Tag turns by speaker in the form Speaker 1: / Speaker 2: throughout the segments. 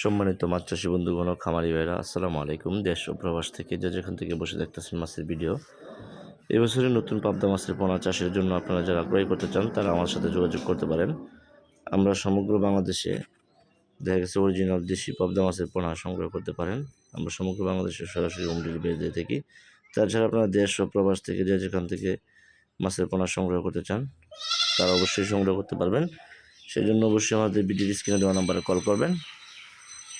Speaker 1: সম্মানিত মাছ চাষি বন্ধুগণ খামারি ভাইরা, আসসালামু আলাইকুম। দেশ ও প্রবাস থেকে যে যেখান থেকে বসে দেখতেছেন মাছের ভিডিও, এবছরে নতুন পাবদা মাছের পোনা চাষের জন্য আপনারা যারা ক্রয় করতে চান, তারা আমার সাথে যোগাযোগ করতে পারেন। আমরা সমগ্র বাংলাদেশে দেখা গেছে অরিজিনাল দেশি পাবদা মাছের পোনা সংগ্রহ করতে পারেন। আমরা সমগ্র বাংলাদেশে সরাসরি হোম ডেলিভারি দিয়ে থাকি। তাছাড়া আপনারা দেশ ও প্রবাস থেকে যে যেখান থেকে মাছের পোনা সংগ্রহ করতে চান, তারা অবশ্যই সংগ্রহ করতে পারবেন। সেই জন্য অবশ্যই আমাদের ভিডিও স্ক্রিনে দেওয়া নাম্বারে কল করবেন।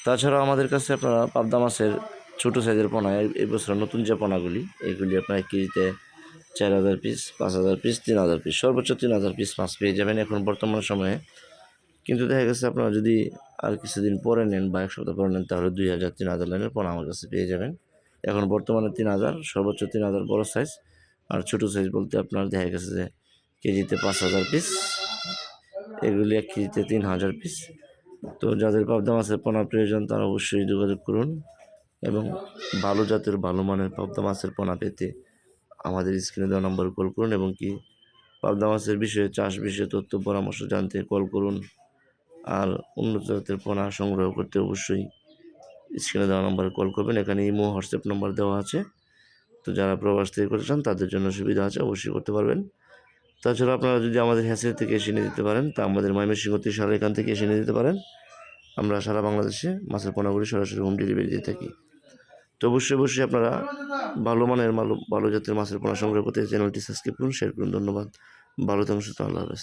Speaker 1: তাছাড়া আমাদের কাছে আপনারা পাবদা মাছের ছোটো সাইজের পোনা এই- বছর নতুন যে পোনাগুলি, এগুলি আপনার কেজিতে চার হাজার পিস পাঁচ হাজার পিস তিন হাজার পিস সর্বোচ্চ তিন হাজার পিস মাছ পেয়ে যাবেন এখন বর্তমান সময়ে। কিন্তু দেখা গেছে আপনারা যদি আর কিছুদিন পরে নেন বা এক সপ্তাহ পরে নেন, তাহলে দুই হাজার, তিন হাজার লাইনের পোনা আমার কাছে পেয়ে যাবেন। এখন বর্তমানে তিন হাজার, সর্বোচ্চ তিন হাজার বড়ো সাইজ আর ছোটো সাইজ বলতে আপনার দেখা গেছে যে কেজিতে পাঁচ হাজার পিস এগুলি এক কেজিতে তিন হাজার পিস তো যাদের পাবদা মাছের পোনা প্রয়োজন, তারা অবশ্যই যোগাযোগ করুন। এবং ভালো জাতের, ভালো মানের পাবদা মাছের পোনা পেতে আমাদের স্ক্রিনে দেওয়া নম্বর কল করুন এবং কি পাবদা মাছের বিষয়ে চাষ বিষয়ে তথ্য, পরামর্শ জানতে কল করুন। আর উন্নত জাতের পোনা সংগ্রহ করতে অবশ্যই স্ক্রিনে দেওয়া নম্বরে কল করবেন। এখানে ইমো, হোয়াটসঅ্যাপ নম্বর দেওয়া আছে। তো যারা প্রবাস থেকে করতে চান, তাদের জন্য সুবিধা আছে, অবশ্যই করতে পারবেন। তাছাড়া আপনারা যদি আমাদের হ্যাসের থেকে এসে নিয়ে দিতে পারেন, তা আমাদের ময়মনসিংহ সারা এখান থেকে এসে নিয়ে দিতে পারেন। আমরা সারা বাংলাদেশে মাছের পোনাগুলি সরাসরি হোম ডেলিভারি দিয়ে থাকি। তো অবশ্যই অবশ্যই আপনারা ভালো মানের ভালো ভালো জাতের মাছের পোনা সংগ্রহ করতে চ্যানেলটি সাবস্ক্রাইব করুন শেয়ার করুন। ধন্যবাদ। ভালো থাকুন, সুস্থ আল্লাহ হাফেজ।